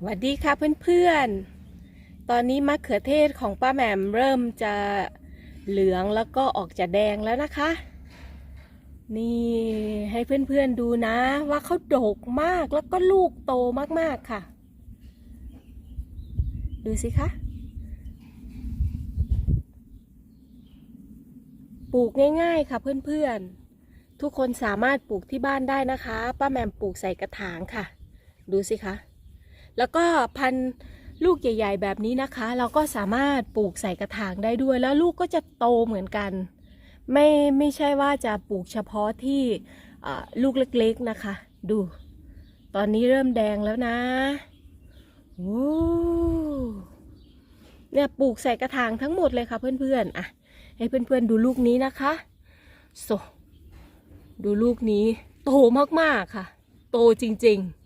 สวัสดีค่ะเพื่อนๆ ตอนนี้มะเขือเทศของป้าแหม่มเริ่มจะเหลืองแล้วก็ออกจะแดงแล้วนะคะ นี่ให้เพื่อนๆดูนะว่าเขาดกมากแล้วก็ลูกโตมากๆค่ะ ดูสิคะปลูกง่ายๆค่ะเพื่อนๆ ทุกคนสามารถปลูกที่บ้านได้นะคะ ป้าแหม่มปลูกใส่กระถางค่ะ ดูสิคะ แล้วก็พันลูกใหญ่ ๆ แบบนี้นะคะ เราก็สามารถปลูกใส่กระถางได้ด้วย แล้วลูกก็จะโตเหมือนกัน ไม่ไม่ใช่ว่าจะปลูกเฉพาะที่ลูกเล็กๆนะคะ ดู ตอนนี้เริ่มแดงแล้วนะโอ้เนี่ยปลูกใส่กระถางทั้งหมดเลยค่ะเพื่อนๆอะให้เพื่อนๆดูลูกนี้นะคะโซดูลูกนี้โตมากๆค่ะ โตจริงๆ